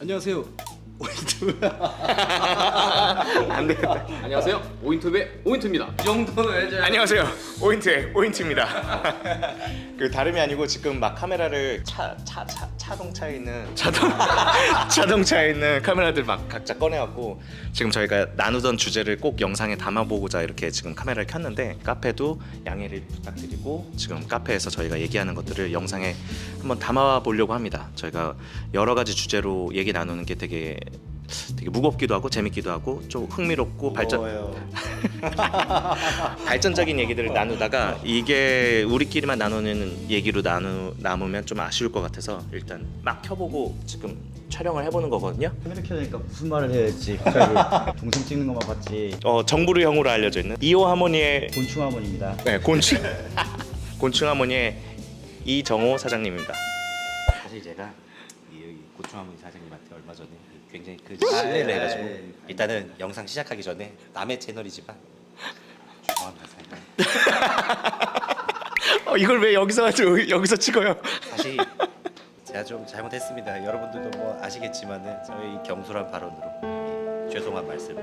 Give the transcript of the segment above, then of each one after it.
안녕하세요. 안 되겠다. 안녕하세요. 오인투의 오인투입니다. 이 정도는 해줘야 안녕하세요. 오인트의 오인트입니다. 그 다름이 아니고 지금 막 카메라를 차 차차 자동차에 있는 자동 자동차에 있는 카메라들 막 각자 꺼내갖고 지금 저희가 나누던 주제를 꼭 영상에 담아보고자 이렇게 지금 카메라를 켰는데 카페도 양해를 부탁드리고 지금 카페에서 저희가 얘기하는 것들을 영상에 한번 담아보려고 합니다. 저희가 여러 가지 주제로 얘기 나누는 게 되게 되게 무겁기도 하고 재밌기도 하고 좀 흥미롭고 발전 발전적인 얘기들을 나누다가 이게 우리끼리만 나누는 얘기로 나누 남으면 좀 아쉬울 것 같아서 일단 막 켜보고 지금 촬영을 해보는 거거든요. 카메라 켜니까 무슨 말을 해야 갑자기 동생 찍는 것만 봤지. 어 정부르 형으로 알려져 있는 이호 하모니의 곤충 하모니입니다. 네, 곤충. 곤충 하모니의 이정호 사장님입니다. 사실 제가 이 여기 고충하모니 사장님한테 얼마 전에 굉장히 그 신뢰를 해가지고 일단은 영상 시작하기 전에 남의 채널이지만 죄송합니다 사장님 어, 이걸 왜 여기서 하죠? 여기서 찍어요? 사실 제가 좀 잘못했습니다 여러분들도 뭐 아시겠지만은 저희 경솔한 발언으로 이 죄송한 말씀을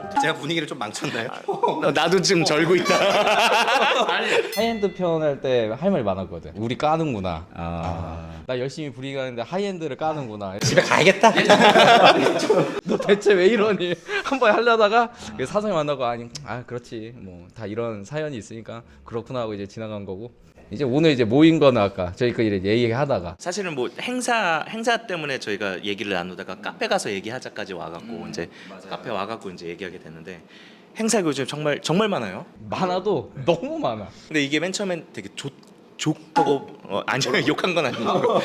좀 제가 분위기를 좀 망쳤나요? 어, 나도 지금 절고 있다. 하이엔드 표현할 때 할 말이 많았거든. 우리 까는구나. 아... 나 열심히 브리가는데 하이엔드를 까는구나. 집에 가야겠다 너 대체 왜 이러니? 한 번 하려다가 그 사장님 만나고 아니 아 그렇지 뭐 다 이런 사연이 있으니까 그렇구나 하고 이제 지나간 거고 이제 오늘 이제 모인 거는 아까 저희 그 이제 얘기하다가 사실은 뭐 행사 행사 때문에 저희가 얘기를 나누다가 카페 가서 얘기하자까지 와갖고 이제 카페 와갖고 이제 얘기하게 됐는데 행사가 요즘 정말 정말 많아요. 많아도 너무 많아. 근데 이게 맨 처음엔 되게 좋 좋다고 어, 아니요 욕한 건 아니고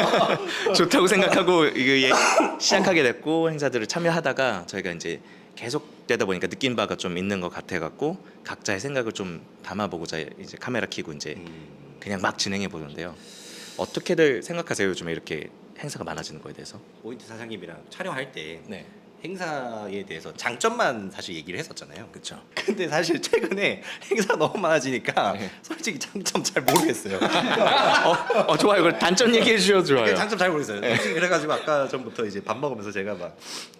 좋다고 생각하고 이게 예- 시작하게 됐고 행사들을 참여하다가 저희가 이제 계속 되다 보니까 느낀 바가 좀 있는 것 같아 갖고 각자의 생각을 좀 담아보고자 이제 카메라 켜고 이제 그냥 막 진행해 보는데요. 어떻게들 생각하세요 요즘에 이렇게 행사가 많아지는 거에 대해서? 포인트 사장님이랑 촬영할 때 네, 행사에 대해서 장점만 사실 얘기를 했었잖아요 그렇죠. 근데 사실 최근에 행사 너무 많아지니까 네. 솔직히 장점 잘 모르겠어요. 어, 어 좋아요. 그 단점 얘기해 주셔도 좋아요. 장점 잘 모르겠어요. 솔직히 그래가지고 아까 전부터 이제 밥 먹으면서 제가 막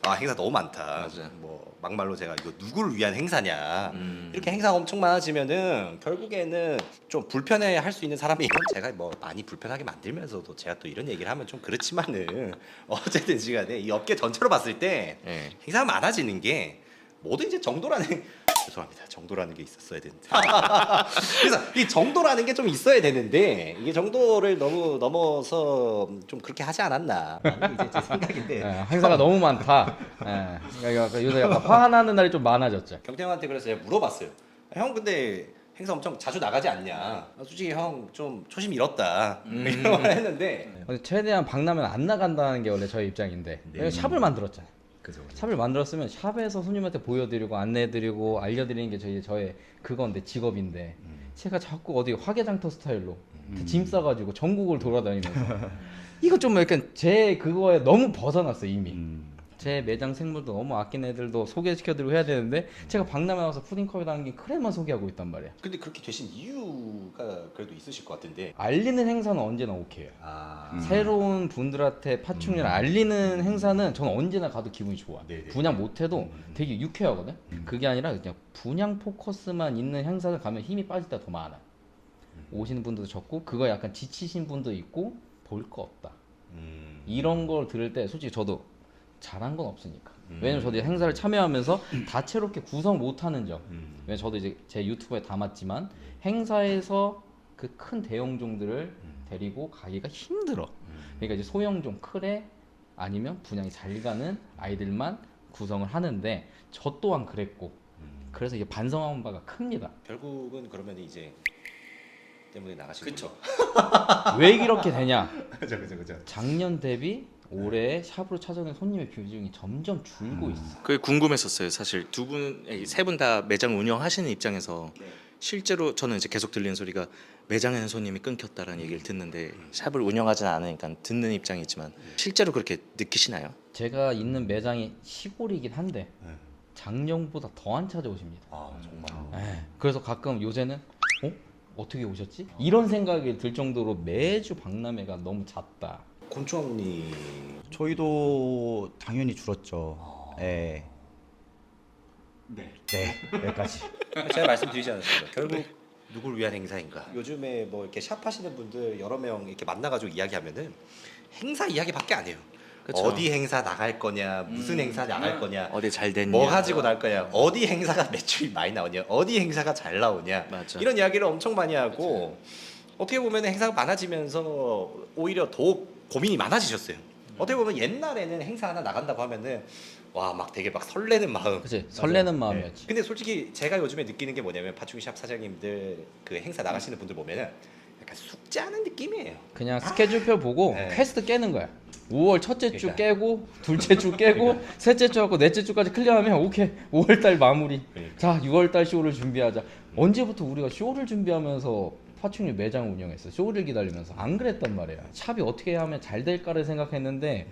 아 행사 너무 많다. 맞아요. 뭐 막말로 제가 이거 누구를 위한 행사냐. 음. 이렇게 행사 가 엄청 많아지면은 결국에는 좀 불편해 할 수 있는 사람이 제가 뭐 많이 불편하게 만들면서도 제가 또 이런 얘기를 하면 좀 그렇지만은 어쨌든 시간에 이 업계 전체로 봤을 때 네. 행사가 많아지는 게 모두 이제 정도라는 죄송합니다. 정도라는 게 있었어야 되는데. 그래서 이 정도라는 게 좀 있어야 되는데 이게 정도를 너무 넘어서 좀 그렇게 하지 않았나. 이제 제 생각인데. 예, 행사가 너무 많다. 예, 그러니까 약간 요새 약간 화나는 날이 좀 많아졌죠. 경태 형한테 그래서 제가 물어봤어요. 형 근데 행사 엄청 자주 나가지 않냐? 아, 솔직히 형 좀 초심 잃었다. 이런 말 했는데. 근데 최대한 박람회 안 나간다는 게 원래 저희 입장인데. 왜냐면 샵을 만들었잖아요. 그죠 샵을 만들었으면 샵에서 손님한테 보여드리고 안내해드리고 알려드리는 게 저희 저의 그건데 직업인데. 제가 자꾸 어디 화개장터 스타일로 짐 싸가지고 전국을 돌아다니면서. 이거 좀 약간 제 그거에 너무 벗어났어 이미. 음... 제 매장 생물도 너무 아낀 애들도 소개시켜드리고 해야 되는데 제가 박람회 와서 푸딩컵에 담긴 크레만 소개하고 있단 말이야 근데 그렇게 되신 이유가 그래도 있으실 것 같은데 알리는 행사는 언제나 오케이요 아 새로운 분들한테 파충류를 알리는 행사는 저는 언제나 가도 기분이 좋아. 네네. 분양 못해도 되게 유쾌하거든. 그게 아니라 그냥 분양 포커스만 있는 행사를 가면 힘이 빠질 때가 더 많아. 오시는 분들도 적고 그거 약간 지치신 분도 있고 볼 거 없다. 음. 이런 걸 들을 때 솔직히 저도 잘한 건 없으니까. 왜냐면 저도 행사를 참여하면서 다채롭게 구성 못하는 점. 음. 왜냐면 저도 이제 제 유튜브에 담았지만 행사에서 그 큰 대형종들을 데리고 가기가 힘들어. 그러니까 이제 소형종 크레 아니면 분양이 잘 가는 아이들만 구성을 하는데 저 또한 그랬고 그래서 이게 반성한 바가 큽니다. 결국은 그러면 이제 때문에 나가신 거죠. 왜 이렇게 되냐? 그죠 그죠 그죠. 작년 대비 올해 샵으로 찾아오는 손님의 비중이 점점 줄고 있어. 그게 궁금했었어요. 사실 두 분, 세 분 다 매장 운영하시는 입장에서 실제로 저는 이제 계속 들리는 소리가 매장에는 손님이 끊겼다라는 얘기를 듣는데 샵을 운영하지는 않으니까 듣는 입장이지만 실제로 그렇게 느끼시나요? 제가 있는 매장이 시골이긴 한데 네. 작년보다 더 안 찾아오십니다. 아 정말. 예, 그래서 가끔 요새는 어? 어떻게 오셨지? 이런 생각이 들 정도로 매주 박람회가 너무 잦다. 곤충 언니 저희도 당연히 줄었죠. 네. 네. 네. 여기까지. 제가 말씀드리지 않았습니까? 결국 누굴 위한 행사인가? 요즘에 뭐 이렇게 샵 하시는 분들 여러 명 이렇게 만나가지고 이야기하면은 행사 이야기밖에 안 해요. 그쵸. 어디 행사 나갈 거냐, 무슨 행사 나갈 거냐, 어디 잘 됐냐? 뭐 가지고 나갈 거냐, 어디 행사가 매출이 많이 나오냐, 어디 행사가 잘 나오냐, 맞아. 이런 이야기를 엄청 많이 하고 어떻게 보면 행사가 많아지면서 오히려 더 고민이 많아지셨어요. 어떻게 보면 옛날에는 행사 하나 나간다고 하면은 와 막 되게 막 설레는 마음. 그치 설레는 네. 마음이었지. 근데 솔직히 제가 요즘에 느끼는 게 뭐냐면 파충샵 사장님들 그 행사 나가시는 분들 보면은 약간 숙제하는 느낌이에요. 그냥 스케줄표 보고 네. 퀘스트 깨는 거야. 5월 첫째 주 그러니까. 깨고 둘째 주 깨고 셋째 주 하고 넷째 주까지 클리어하면 오케이 5월 달 마무리. 그러니까. 자 6월 달 쇼를 준비하자. 언제부터 우리가 쇼를 준비하면서 파충류 매장 운영했어. 쇼를 기다리면서 안 그랬단 말이야. 샵이 어떻게 하면 잘 될까를 생각했는데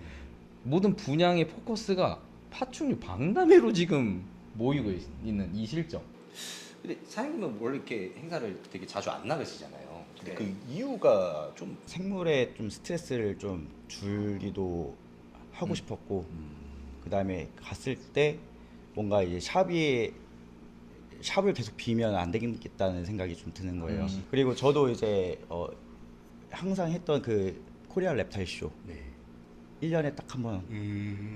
모든 분양의 포커스가 파충류 박람회로 지금 모이고 있, 있는 이 실정. 근데 사장님은 원래 이렇게 행사를 되게 자주 안 나가시잖아요. 근데 네. 그 이유가 좀 생물에 좀 스트레스를 좀 줄기도 하고 싶었고 그다음에 갔을 때 뭔가 이제 샵이 샵을 계속 비면 안 되겠다는 생각이 좀 드는 거예요. 음. 그리고 저도 이제 어 항상 했던 그 코리아 랩타일 쇼 네. 1년에 딱 한번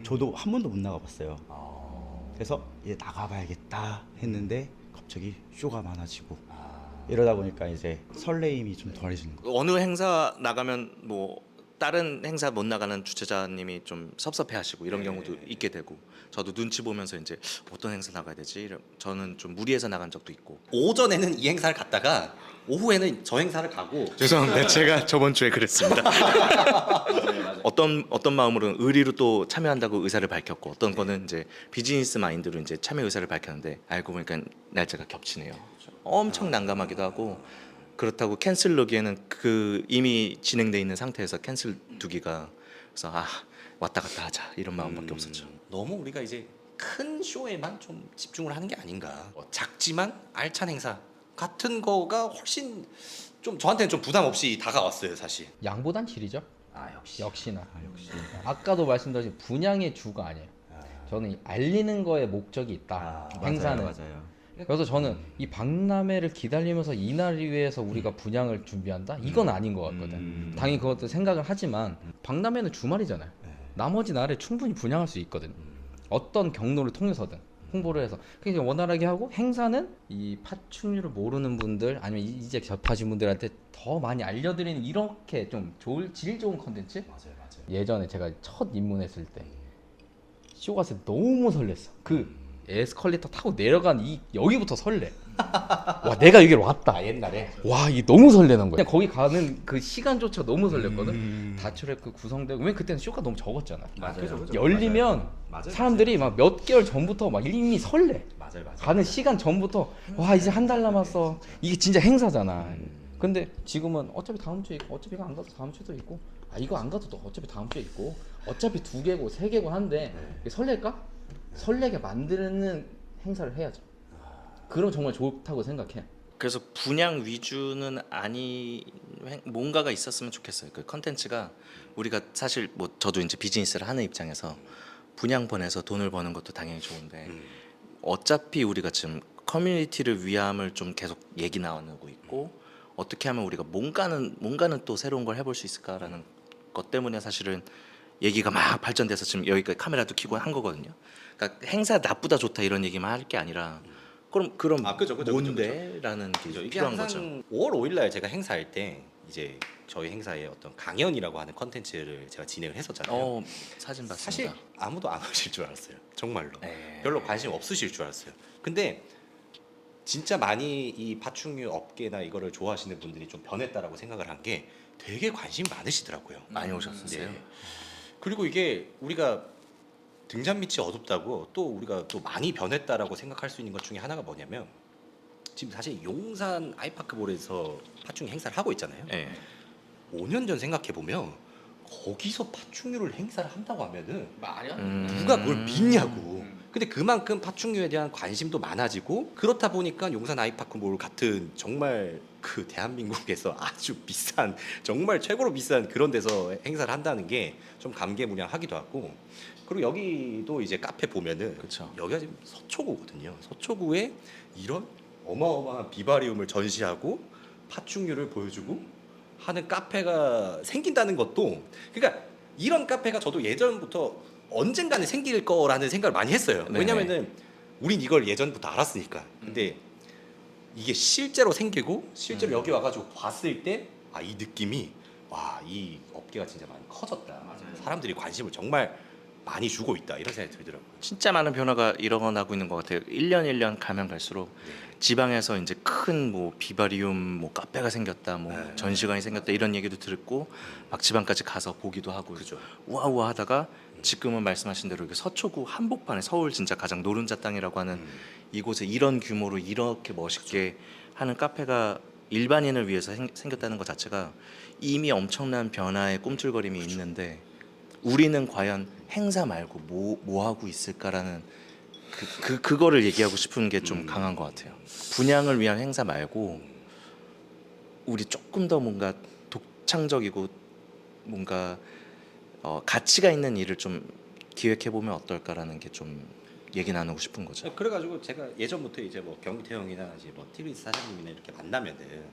저도 한 번도 못 나가봤어요. 아. 그래서 이제 나가봐야겠다 했는데 갑자기 쇼가 많아지고 아. 이러다 보니까 이제 설레임이 좀 덜해지는 거. 어느 행사 나가면 뭐 다른 행사 못 나가는 주최자님이 좀 섭섭해하시고 이런 네. 경우도 있게 되고 저도 눈치 보면서 이제 어떤 행사 나가야 되지? 이런- 저는 좀 무리해서 나간 적도 있고. 오전에는 이 행사를 갔다가 오후에는 저 행사를 가고. 죄송합니다. 제가 저번 주에 그랬습니다. 어떤 어떤 마음으로 의리로 또 참여한다고 의사를 밝혔고 어떤 거는 이제 비즈니스 마인드로 이제 참여 의사를 밝혔는데 알고 보니까 날짜가 겹치네요. 엄청 난감하기도 하고 그렇다고 캔슬 넣기에는 그 이미 진행돼 있는 상태에서 캔슬 두기가 그래서 아 왔다 갔다 하자 이런 마음밖에 음, 없었죠 너무 우리가 이제 큰 쇼에만 좀 집중을 하는 게 아닌가. 뭐 작지만 알찬 행사 같은 거가 훨씬 좀 저한테는 좀 부담 없이 다가왔어요, 사실. 양보단 질이죠. 아 역시. 역시나. 아까도 말씀드린 분양의 주가 아니에요. 저는 이 알리는 거에 목적이 있다. 아, 행사는. 맞아요, 맞아요. 그래서 저는 이 박람회를 기다리면서 이날을 위해서 우리가 분양을 준비한다? 이건 아닌 것 같거든. 음. 당연히 그것도 생각을 하지만 박람회는 주말이잖아요. 나머지 날에 충분히 분양할 수 있거든. 어떤 경로를 통해서든 홍보를 해서 그냥 원활하게 하고 행사는 이 파충류를 모르는 분들 아니면 이- 이제 접하신 분들한테 더 많이 알려드리는 이렇게 좀 좋을 질 좋은 컨텐츠 맞아요, 맞아요. 예전에 제가 첫 입문했을 때쇼때 너무 설렜어. 그 에스컬레이터 타고 내려간 이 여기부터 설레. 와 내가 여기로 왔다. 아 옛날에 와 이게 너무 설레는 거야. 그냥 거기 가는 그 시간조차 너무 설렜거든. 다출의 그 구성되고 왜 그때는 쇼가 너무 적었잖아. 맞아요. 열리면 맞아요. 사람들이 막 몇 개월 전부터 막 이미 설레. 맞아요, 맞아요. 가는 시간 전부터 와 이제 한 달 남았어. 이게 진짜 행사잖아. 근데 지금은 어차피 다음 주에 있고 어차피 이거 안 가도 다음 주에도 있고 아 이거 안 가도 또 어차피 다음 주에 있고 어차피 두 개고 세 개고 한데 이게 설렐까? 설레게 만드는 행사를 해야죠. 그럼 정말 좋다고 생각해. 그래서 분양 위주는 아니 뭔가가 있었으면 좋겠어요. 그 컨텐츠가 우리가 사실 뭐 저도 이제 비즈니스를 하는 입장에서 분양본에서 돈을 버는 것도 당연히 좋은데 음. 어차피 우리가 지금 커뮤니티를 위함을 좀 계속 얘기 나누고 있고 어떻게 하면 우리가 뭔가는 뭔가는 또 새로운 걸 해볼 수 있을까라는 것 때문에 사실은 얘기가 막 발전돼서 지금 여기까지 카메라도 켜고 한 거거든요. 그러니까 행사 나쁘다 좋다 이런 얘기만 할 게 아니라 그럼 그럼 아, 그죠, 그죠, 그죠, 뭔데라는 게 그죠. 이게 필요한 거죠. 항상 5월 5일 날 제가 행사할 때 이제 저희 행사에 어떤 강연이라고 하는 컨텐츠를 제가 진행을 했었잖아요. 어 사진 봤습니다. 사실 아무도 안 오실 줄 알았어요. 정말로. 네. 별로 관심 없으실 줄 알았어요. 근데 진짜 많이 이 파충류 업계나 이거를 좋아하시는 분들이 좀 변했다라고 생각을 한 게 되게 관심 많으시더라고요. 많이 오셨었어요. 네. 그리고 이게 우리가 등잔 밑이 어둡다고 또 우리가 또 많이 변했다라고 생각할 수 있는 것 중에 하나가 뭐냐면 지금 사실 용산 아이파크몰에서 파충류 행사를 하고 있잖아요. 네. 5년 전 생각해 보면 거기서 파충류를 행사를 한다고 하면은 말이야? 음. 누가 그걸 믿냐고. 근데 그만큼 파충류에 대한 관심도 많아지고 그렇다 보니까 용산 아이파크몰 같은 정말 그 대한민국에서 아주 비싼 정말 최고로 비싼 그런 데서 행사를 한다는 게 좀 감개무량하기도 하고 그리고 여기도 이제 카페 보면은 그쵸. 여기가 지금 서초구거든요. 서초구에 이런 어마어마한 비바리움을 전시하고 파충류를 보여주고 하는 카페가 생긴다는 것도 그러니까 이런 카페가 저도 예전부터 언젠가는 생길 거라는 생각을 많이 했어요. 네네. 왜냐면은 우린 이걸 예전부터 알았으니까. 근데 이게 실제로 생기고 실제로 여기 와가지고 봤을 때 아 이 느낌이 와 이 업계가 진짜 많이 커졌다. 사람들이 관심을 정말 많이 주고 있다 이런 생각이 들더라고요. 진짜 많은 변화가 일어나고 있는 것 같아요. 1년 1년 가면 갈수록 지방에서 이제 큰 뭐 비바리움 뭐 카페가 생겼다, 뭐 네. 전시관이 생겼다 이런 얘기도 듣고 막 지방까지 가서 보기도 하고 그죠. 우아우아 하다가 지금은 말씀하신 대로 이게 서초구 한복판에 서울 진짜 가장 노른자 땅이라고 하는 이곳에 이런 규모로 이렇게 멋있게 하는 카페가 일반인을 위해서 생, 생겼다는 것 자체가 이미 엄청난 변화의 꿈틀거림이 있는데 우리는 과연 행사 말고 뭐, 뭐 하고 있을까라는 그, 그 그거를 얘기하고 싶은 게 좀 강한 것 같아요. 분양을 위한 행사 말고 우리 조금 더 뭔가 독창적이고 뭔가 어, 가치가 있는 일을 좀 기획해 보면 어떨까라는 게 좀 얘기 나누고 싶은 거죠. 그래가지고 제가 예전부터 이제 뭐 경태 형이나 이제 뭐 티리스 사장님이나 이렇게 만나면은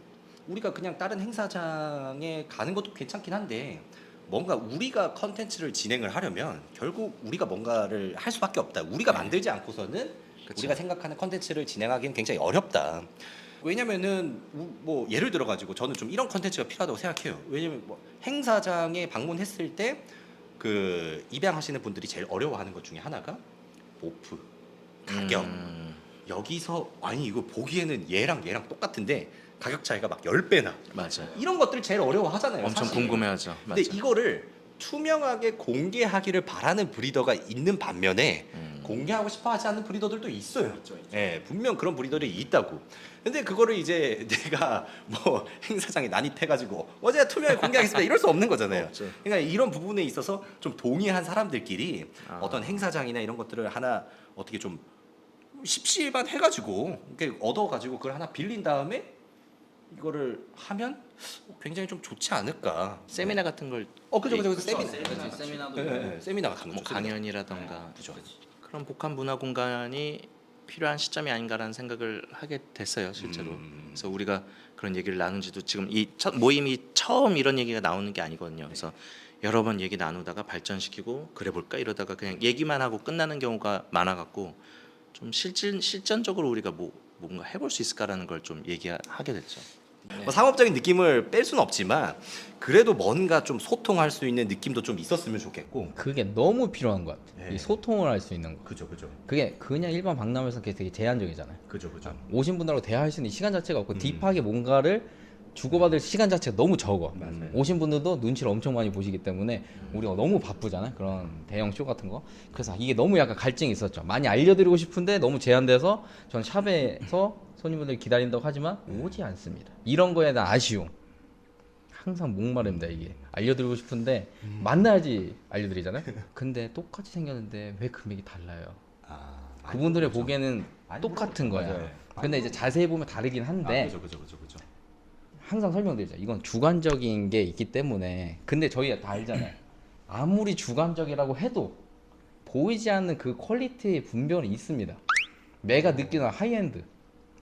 우리가 그냥 다른 행사장에 가는 것도 괜찮긴 한데 뭔가 우리가 컨텐츠를 진행을 하려면 결국 우리가 뭔가를 할 수밖에 없다. 우리가 만들지 않고서는 그쵸. 우리가 생각하는 컨텐츠를 진행하기는 굉장히 어렵다. 왜냐면은 우- 뭐 예를 들어 가지고 저는 좀 이런 컨텐츠가 필요하다고 생각해요. 왜냐면 뭐 행사장에 방문했을 때 그 입양하시는 분들이 제일 어려워하는 것 중에 하나가 오프 가격 음, 여기서 아니 이거 보기에는 얘랑 얘랑 똑같은데 가격 차이가 막 10배나 맞아. 이런 것들 제일 어려워하잖아요 엄청 사실. 궁금해하죠. 근데 맞아. 이거를 투명하게 공개하기를 바라는 브리더가 있는 반면에 음. 공개하고 싶어 하지 않는 브리더들도 있어요. 예, 분명 그런 브리더들이 있다고. 근데 그거를 이제 내가 뭐 행사장에 난입해가지고 어제 투명하게 공개하겠습니다 이럴 수 없는 거잖아요. 없죠. 그러니까 이런 부분에 있어서 좀 동의한 사람들끼리 아. 어떤 행사장이나 이런 것들을 하나 어떻게 좀 십시일반 해가지고 이렇게 얻어가지고 그걸 하나 빌린 다음에 이거를 하면 굉장히 좀 좋지 않을까. 세미나 같은 걸 어 그죠 그죠 그죠 그쵸, 세미나. 세미나. 세미나도 예, 예, 예, 세미나 같은 뭐 거죠. 강연이라던가 그죠. 그 런 복합 문화 공간이 필요한 시점이 아닌가라는 생각을 하게 됐어요 실제로. 음. 그래서 우리가 그런 얘기를 나눈지도 지금 이 첫 모임이 처음 이런 얘기가 나오는 게 아니거든요. 그래서 여러 번 얘기 나누다가 발전시키고 그래 볼까 이러다가 그냥 얘기만 하고 끝나는 경우가 많아갖고 좀 실질 실전적으로 우리가 뭐 뭔가 해볼 수 있을까라는 걸 좀 얘기하게 됐죠. 뭐 상업적인 느낌을 뺄 수는 없지만 그래도 뭔가 좀 소통할 수 있는 느낌도 좀 있었으면 좋겠고. 그게 너무 필요한 것 같아. 네. 이 소통을 할 수 있는 거. 그죠 그죠 그게 그냥 일반 박람회에서 그게 되게 제한적이잖아요. 그죠 그죠. 오신 분들하고 대화할 수 있는 시간 자체가 없고 딥하게 뭔가를 주고받을 시간 자체가 너무 적어. 맞아요. 오신 분들도 눈치를 엄청 많이 보시기 때문에 우리가 너무 바쁘잖아요. 그런 대형 쇼 같은 거. 그래서 이게 너무 약간 갈증이 있었죠. 많이 알려드리고 싶은데 너무 제한돼서 전 샵에서 손님분들 기다린다고 하지만 오지 않습니다. 이런 거에 대한 아쉬움. 항상 목마릅니다 이게 알려드리고 싶은데 만나야지 알려드리잖아요. 근데 똑같이 생겼는데 왜 금액이 달라요? 아, 그분들의 보기에는 많이 똑같은 거야. 맞아요. 근데 이제 자세히 보면 다르긴 한데 그죠 그죠 그죠 그죠. 항상 설명드리죠. 이건 주관적인 게 있기 때문에. 근데 저희가 다 알잖아요. 아무리 주관적이라고 해도 보이지 않는 그 퀄리티의 분별이 있습니다. 내가 느끼는 하이엔드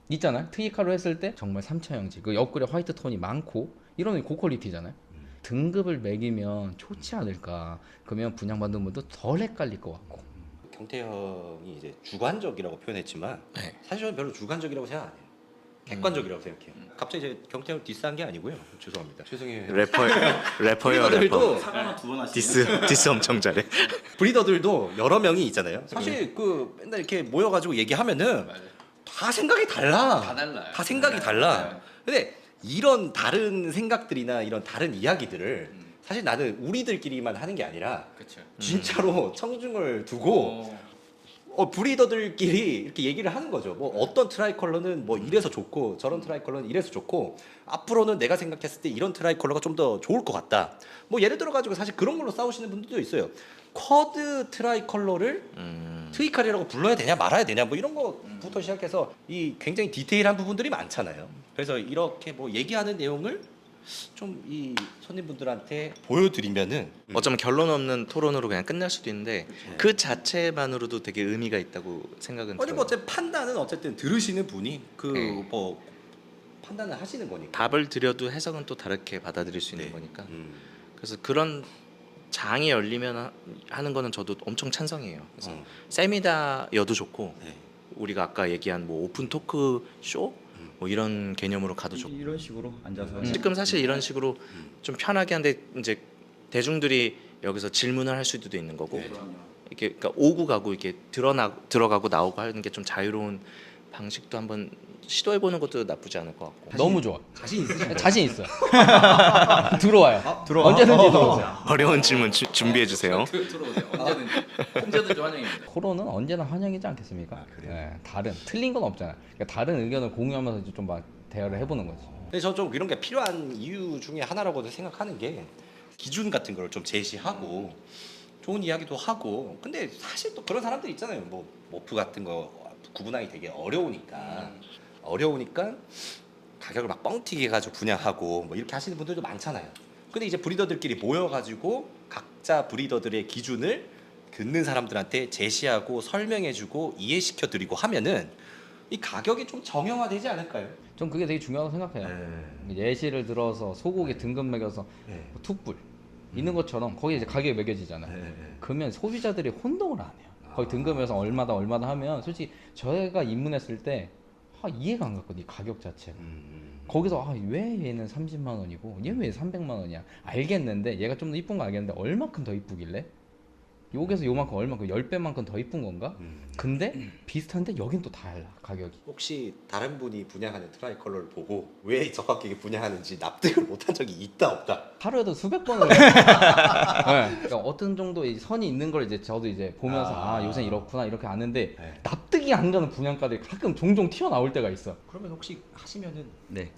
있잖아요. 트위카로 했을 때 정말 3차형지 그 옆구리 화이트 톤이 많고 이런 고퀄리티잖아요. 등급을 매기면 좋지 않을까. 그러면 분양받는 분도 덜 헷갈릴 것 같고. 경태 형이 이제 주관적이라고 표현했지만 네. 사실 저는 별로 주관적이라고 생각 안 해요. 객관적이라고 생각해요. 갑자기 이제 경태 형 디스한 게 아니고요. 죄송합니다. 죄송해요. 래퍼 래퍼요 브리더들도 래퍼. 사과만 두번 하시네. 디스 디스 엄청 잘해. 브리더들도 여러 명이 있잖아요. 사실 그 맨날 이렇게 모여가지고 얘기하면은 다 생각이 달라. 다 달라요. 다 생각이 네. 달라. 네. 근데 이런 다른 생각들이나 이런 다른 이야기들을 음. 사실 나는 우리들끼리만 하는 게 아니라 그쵸. 진짜로 청중을 두고 어, 어, 브리더들끼리 이렇게 얘기를 하는 거죠. 뭐 어떤 트라이 컬러는 뭐 이래서 좋고 저런 트라이 컬러는 이래서 좋고 앞으로는 내가 생각했을 때 이런 트라이 컬러가 좀 더 좋을 것 같다. 뭐 예를 들어 가지고 사실 그런 걸로 싸우시는 분들도 있어요. 쿼드 트라이 컬러를 음. 트위칼이라고 불러야 되냐 말아야 되냐 뭐 이런 거부터 시작해서 이 굉장히 디테일한 부분들이 많잖아요. 그래서 이렇게 뭐 얘기하는 내용을 좀 이 손님분들한테 보여드리면은 어쩌면 결론 없는 토론으로 그냥 끝날 수도 있는데 그 자체만으로도 되게 의미가 있다고 생각은 아니 들어요. 뭐 어쨌든 판단은 어쨌든 들으시는 분이 그 네. 뭐 판단을 하시는 거니까. 답을 드려도 해석은 또 다르게 받아들일 수 있는 네. 거니까. 음. 그래서 그런 장이 열리면 하- 하는 거는 저도 엄청 찬성이에요. 그래서 음. 세미나여도 좋고 네. 우리가 아까 얘기한 뭐 오픈 토크 쇼 음. 뭐 이런 개념으로 가도 좋고 이런 식으로 앉아서 지금 사실 이런 식으로 음. 좀 편하게 한데 이제 대중들이 여기서 질문을 할 수도 있는 거고 네. 이렇게 그러니까 오고 가고 이렇게 드러나 들어가고 나오고 하는 게 좀 자유로운 방식도 한번 시도해 보는 것도 나쁘지 않을 것 같고 너무 좋아. 자신 있으신가요? 자신 있어요. 들어와요. 들어와. 언제든지 어, 어, 들어오세요. 어려운 질문 주, 준비해 주세요. 들- 들어오세요. 언제든지 언제든지 환영입니다. 토론은 언제나 환영이지 않겠습니까? 예, 다른 틀린 건 없잖아요. 그러니까 다른 의견을 공유하면서 좀 막 대화를 해보는 거지. 근데 저 좀 이런 게 필요한 이유 중에 하나라고도 생각하는 게 기준 같은 걸 좀 제시하고 좋은 이야기도 하고 근데 사실 또 그런 사람들 있잖아요 뭐 모프 같은 거 구분하기 되게 어려우니까 어려우니까 가격을 막 뻥튀기 해가지고 분양하고 뭐 이렇게 하시는 분들도 많잖아요 근데 이제 브리더들끼리 모여가지고 각자 브리더들의 기준을 듣는 사람들한테 제시하고 설명해주고 이해시켜드리고 하면은 이 가격이 좀 정형화되지 않을까요? 좀 그게 되게 중요하다고 생각해요. 네. 예시를 들어서 소고기 등급 매겨서 네. 뭐 툭불 있는 것처럼 거기 이제 가격이 매겨지잖아요. 그러면 소비자들이 혼동을 안 해요. 거기 등급에서 얼마다 얼마다 하면 솔직히 저희가 입문했을 때 아, 이해가 안 갔거든요. 이 가격 자체가. 거기서 아, 왜 얘는 30만 원이고 얘 왜 300만 원이야? 알겠는데 얘가 좀 더 이쁜 거 알겠는데 얼마큼 더 이쁘길래? 여기서 요만큼 얼마큼 10배만큼 더 이쁜 건가? 근데 비슷한데 여긴 또 달라 가격이. 혹시 다른 분이 분양하는 트라이 컬러를 보고 왜저 가격에 분양하는지 납득을 못한 적이 있다 없다. 하루에도 수백 번을 네. 그러니까 어떤 정도의 선이 있는 걸 이제 저도 이제 보면서 아, 아. 요새 이렇구나 이렇게 아는데 네. 납득이 안 가는 분양가들이 가끔 종종 튀어나올 때가 있어 그러면 혹시 하시면은 네.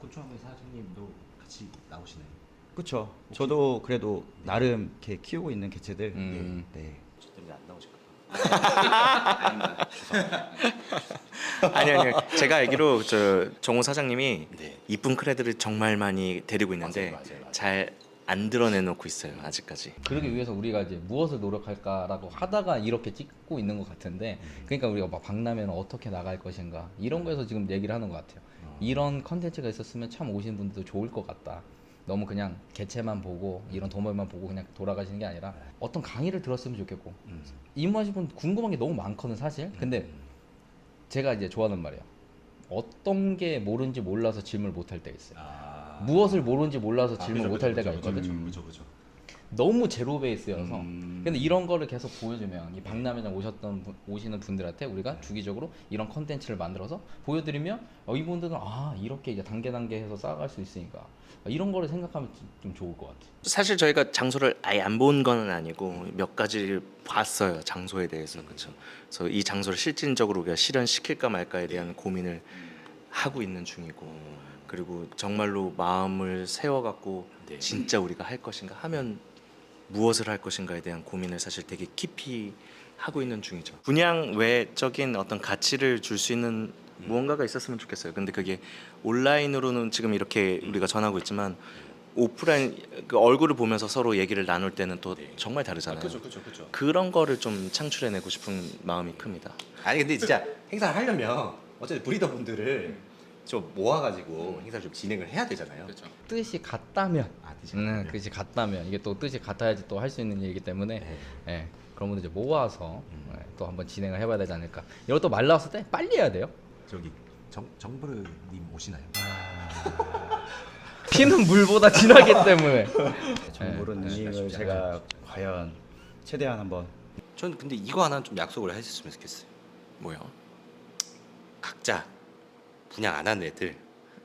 곤충학교 사장님도 같이 나오시나요? 그렇죠. 저도 그래도 나름 이렇게 키우고 있는 개체들 음. 네. 저 때문에 안 나오실까요? 아니 아니 제가 알기로 저 정호 사장님이 네. 이쁜 크레드를 정말 많이 데리고 있는데 맞아요, 맞아요, 맞아요. 잘 안 드러내놓고 있어요 아직까지. 그러기 위해서 우리가 이제 무엇을 노력할까라고 하다가 이렇게 찍고 있는 것 같은데 그러니까 우리가 막 박람회는 어떻게 나갈 것인가 이런 거에서 지금 얘기를 하는 것 같아요 이런 컨텐츠가 있었으면 참 오시는 분들도 좋을 것 같다 너무 그냥 개체만 보고 이런 도마만 보고 그냥 돌아가시는 게 아니라 어떤 강의를 들었으면 좋겠고. 입문하신 분 궁금한 게 너무 많거든 사실. 근데 제가 이제 좋아하는 말이에요. 어떤 게 모르는지 몰라서 질문을 못 할 때가 있어요. 아. 무엇을 모르는지 몰라서 질문 못할 때가 있거든. 그죠 그죠. 너무 제로 베이스여서 음. 근데 이런 거를 계속 보여주면 이 박람회장 오셨던 분- 오시는 분들한테 우리가 주기적으로 이런 컨텐츠를 만들어서 보여드리면 어, 이분들은 아 이렇게 이제 단계 단계 해서 쌓아갈 수 있으니까 어, 이런 거를 생각하면 좀, 좀 좋을 것 같아. 사실 저희가 장소를 아예 안 본 건 아니고 몇 가지를 봤어요 장소에 대해서 그렇죠. 그래서 이 장소를 실질적으로 우리가 실현시킬까 말까에 대한 고민을 하고 있는 중이고 그리고 정말로 마음을 세워갖고 네. 진짜 우리가 할 것인가 하면 무엇을 할 것인가에 대한 고민을 사실 되게 깊이 하고 있는 중이죠. 분양 외적인 어떤 가치를 줄 수 있는 무언가가 있었으면 좋겠어요. 근데 그게 온라인으로는 지금 이렇게 우리가 전하고 있지만 오프라인 그 얼굴을 보면서 서로 얘기를 나눌 때는 또 정말 다르잖아요. 그죠 그죠 그죠. 그런 거를 좀 창출해내고 싶은 마음이 큽니다. 아니 근데 진짜 행사를 하려면 어쨌든 브리더 분들을 좀 모아가지고 행사를 좀 진행을 해야 되잖아요. 그렇죠. 뜻이 같다면, 아, 뜻이 음, 같다면. 뜻이 같다면 이게 또 뜻이 같아야지 또 할 수 있는 일이기 때문에 네. 예, 그런 분들 이제 모아서 음. 예, 또 한번 진행을 해봐야 되지 않을까. 이것도 말 나왔을 때 빨리 해야 돼요. 저기 정 정부르님 오시나요? 피는 물보다 진하기 때문에. 정보를 네, 능력을 제가 과연 최대한 한번 저는 근데 이거 하나 좀 약속을 했으면 좋겠어요. 뭐요? 각자 분양 안 하는 애들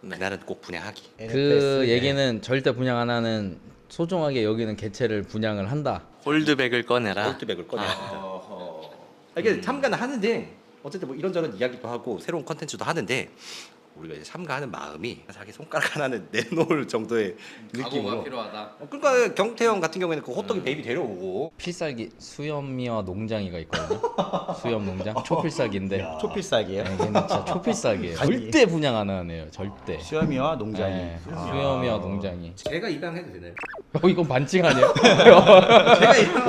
네. 그날은 꼭 분양하기. 그 NFS, 얘기는 절대 분양 안 하는 소중하게 여기는 개체를 분양을 한다. 홀드백을 꺼내라. 홀드백을 꺼내야 된다. 아, 이게 참가는 하는데 어쨌든 뭐 이런저런 이야기도 하고 새로운 컨텐츠도 하는데 우리가 이제 참가하는 마음이 자기 손가락 하나는 내놓을 정도의 각오가 느낌으로. 필요하다. 어, 그러니까 경태형 같은 경우에는 그 호떡이 베이비 데려오고 필살기 수염이와 농장이가 있거든요. 수염 농장 초필살기인데 초필살기예요. 네, 걔는 진짜 초필살기예요. 아니. 절대 분양 안 하네요. 절대. 수염이와 농장이. 네, 아. 수염이와 농장이. 제가 입양해도 되나요? 어 이건 반칙 아니에요?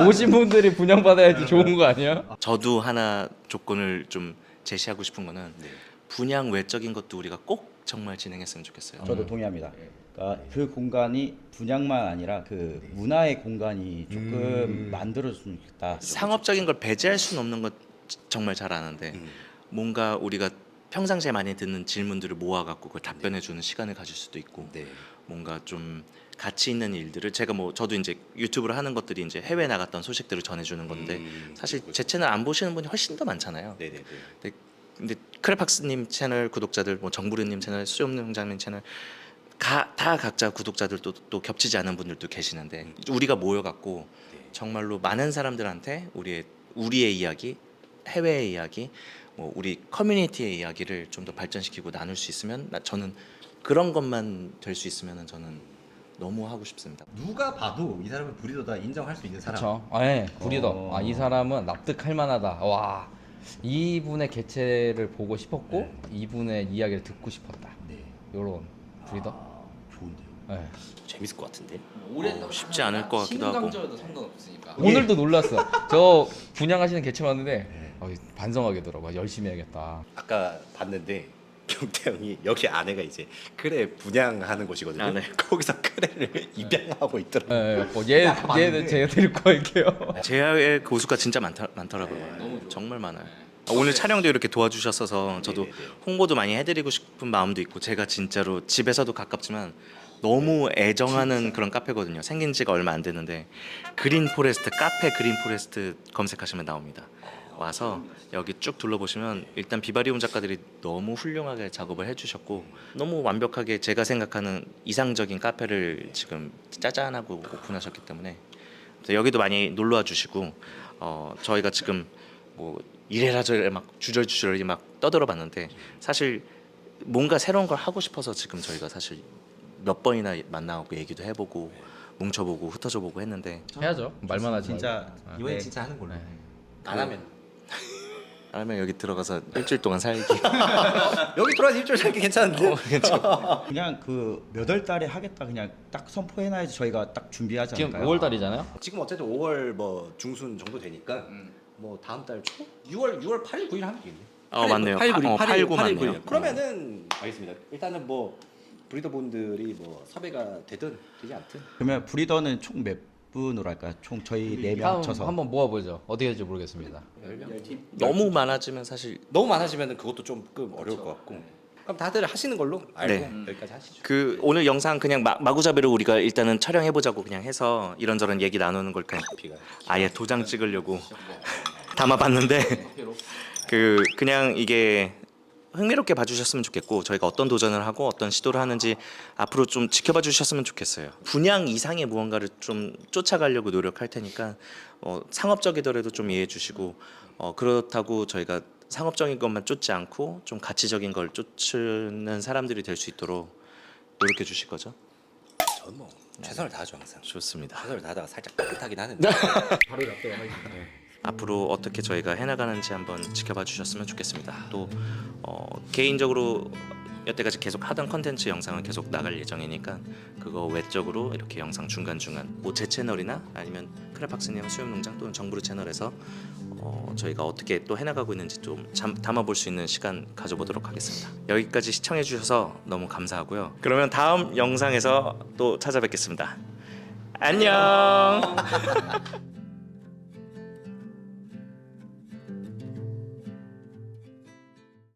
오신 분들이 분양 받아야지 좋은 거 아니야? 저도 하나 조건을 좀 제시하고 싶은 거는 분양 외적인 것도 우리가 꼭 정말 진행했으면 좋겠어요. 저도 동의합니다. 그러니까 그 공간이 분양만 아니라 그 문화의 공간이 조금 만들어줬으면 좋겠다. 상업적인 걸 배제할 수는 없는 것 정말 잘 아는데 음. 뭔가 우리가 평상시에 많이 듣는 질문들을 모아갖고 그걸 답변해 주는 시간을 가질 수도 있고 네. 뭔가 좀 가치 있는 일들을 제가 뭐 저도 이제 유튜브를 하는 것들이 이제 해외 나갔던 소식들을 전해주는 건데 음, 사실 그렇군요. 제 채널 안 보시는 분이 훨씬 더 많잖아요. 네네네. 근데, 근데 크레팍스님 채널 구독자들, 뭐 정부르님 채널, 수염농장님 채널 가, 다 각자 구독자들도 또 겹치지 않은 분들도 계시는데 우리가 모여갖고 네. 정말로 많은 사람들한테 우리의 우리의 이야기, 해외의 이야기, 뭐 우리 커뮤니티의 이야기를 좀 더 발전시키고 나눌 수 있으면 나, 저는 그런 것만 될 수 있으면 저는 너무 하고 싶습니다. 누가 봐도 이 사람은 브리더다 인정할 수 있는 사람. 그렇죠. 아, 예, 브리더. 어. 아, 이 사람은 납득할 만하다. 와, 이분의 개체를 보고 싶었고 이분의 이야기를 듣고 싶었다. 네. 요런 브리더. 아, 좋은데요. 예. 재밌을 것 같은데. 오래 어, 쉽지 않을 것 같기도 하고. 상관없으니까. 오늘도 놀랐어. 저 분양하시는 개체 봤는데 어, 반성하게더라고. 열심히 해야겠다. 아까 봤는데 경태 형이 여기 안에가 이제 크레 분양하는 곳이거든요. 아, 네. 거기서 크레를 입양하고 있더라고. 예, 예. 뭐 얘, 얘는 제가 데리고 갈게요. 제야의 고수가 진짜 많다, 많더라고요. 정말 많아요. 아, 오늘 촬영도 이렇게 도와주셨어서 저도 네네네. 홍보도 많이 해드리고 싶은 마음도 있고 제가 진짜로 집에서도 가깝지만 너무 애정하는 그런 카페거든요. 생긴 지가 얼마 안 됐는데 그린 포레스트 카페 그린 포레스트 검색하시면 나옵니다. 와서 여기 쭉 둘러보시면 일단 비바리움 작가들이 너무 훌륭하게 작업을 해주셨고 너무 완벽하게 제가 생각하는 이상적인 카페를 지금 짜잔하고 오픈하셨기 때문에 그래서 여기도 많이 놀러 와 주시고 어 저희가 지금 뭐 이래라 저래라 막 주절주절 막 떠들어 봤는데 사실 뭔가 새로운 걸 하고 싶어서 지금 저희가 사실 몇 번이나 만나고 얘기도 해보고 뭉쳐보고 흩어져보고 했는데 해야죠. 말만 하지. 진짜 말고. 이번엔 네. 진짜 하는 걸로. 네. 안 하면 아니면 여기 들어가서 일주일 동안 살기 여기 들어와서 일주일 살기 괜찮은데. 그냥 그 몇 월 달에 하겠다 그냥 딱 선포해놔야지 저희가 딱 준비하지 지금 않을까요? 5월 달이잖아요. 지금 어쨌든 5월 뭐 중순 정도 되니까 음. 뭐 다음 달 초? 6월 6월 8일 9일 하면 되겠네. 어, 맞네요. 8일 9일, 어, 8일 9 맞네요. 그러면은 알겠습니다. 일단은 뭐 브리더 분들이 뭐 섭외가 되든 되지 않든 그러면 브리더는 총 몇 분으로 할까요? 총 저희 네 명 다음 합쳐서 한번 모아보죠. 어떻게 될지 모르겠습니다. 10명. 너무 많아지면 사실 너무 많아지면 그것도 조금 어려울 것 같고. 그럼 다들 하시는 걸로 알고 네. 여기까지 하시죠. 그 오늘 영상 그냥 마, 마구잡이로 우리가 일단은 촬영해 보자고 그냥 해서 이런저런 얘기 나누는 걸 그냥 비가 아예 도장 찍으려고 담아봤는데 그 그냥 이게 흥미롭게 봐주셨으면 좋겠고 저희가 어떤 도전을 하고 어떤 시도를 하는지 앞으로 좀 지켜봐 주셨으면 좋겠어요. 분양 이상의 무언가를 좀 쫓아가려고 노력할 테니까 어, 상업적이더라도 좀 이해해 주시고 어, 그렇다고 저희가 상업적인 것만 쫓지 않고 좀 가치적인 걸 쫓는 사람들이 될 수 있도록 노력해 주실 거죠? 저는 뭐 최선을 다하죠 항상. 좋습니다. 최선을 다하다가 살짝 삐끗하긴 하는데. 앞으로 어떻게 저희가 해나가는지 한번 지켜봐 주셨으면 좋겠습니다. 또 어, 개인적으로 여태까지 계속 하던 컨텐츠 영상은 계속 나갈 예정이니까 그거 외적으로 이렇게 영상 중간 중간 뭐 제 채널이나 아니면 크레팍스님 수염농장 또는 정부르 채널에서 어, 저희가 어떻게 또 해나가고 있는지 좀 잠, 담아볼 수 있는 시간 가져보도록 하겠습니다. 여기까지 시청해 주셔서 너무 감사하고요. 그러면 다음 영상에서 또 찾아뵙겠습니다. 안녕.